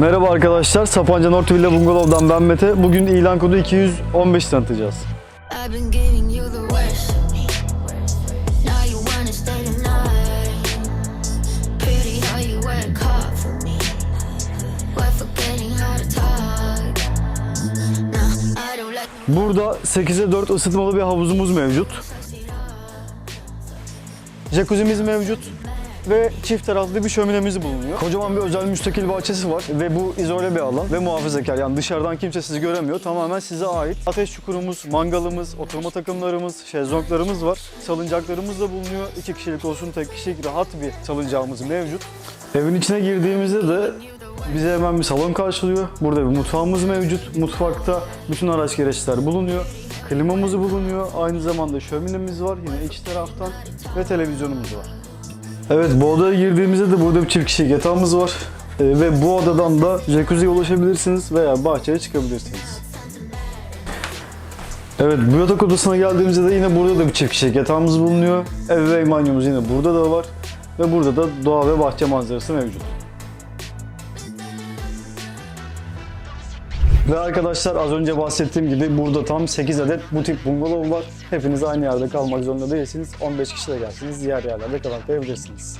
Merhaba arkadaşlar, Sapanca North Villa Bungalov'dan ben Mete. Bugün ilan kodu 215 tanıtacağız. Burada 8'e 4 ısıtmalı bir havuzumuz mevcut. Jacuzzi'miz mevcut ve çift taraflı bir şöminemiz bulunuyor. Kocaman bir özel müstakil bahçesi var ve bu izole bir alan ve muhafazakar. Yani dışarıdan kimse sizi göremiyor. Tamamen size ait. Ateş çukurumuz, mangalımız, oturma takımlarımız, şezlonglarımız var. Salıncaklarımız da bulunuyor. İki kişilik olsun, tek kişilik rahat bir salıncağımız mevcut. Evin içine girdiğimizde de bize hemen bir salon karşılıyor. Burada bir mutfağımız mevcut. Mutfakta bütün araç gereçler bulunuyor. Klimamız bulunuyor. Aynı zamanda şöminemiz var yine iç taraftan ve televizyonumuz var. Evet bu odaya girdiğimizde de burada bir çift kişilik yatağımız var. Ee, ve bu odadan da jacuzziye ulaşabilirsiniz veya bahçeye çıkabilirsiniz. Evet bu yatak odasına geldiğimizde de yine burada da bir çift kişilik yatağımız bulunuyor. Ev banyomuz yine burada da var. Ve burada da doğa ve bahçe manzarası mevcut. Ve arkadaşlar az önce bahsettiğim gibi burada tam 8 adet bu tip bungalov var. Hepiniz aynı yerde kalmak zorunda değilsiniz. 15 kişi de gelsiniz diğer yerlerde kalaklayabilirsiniz.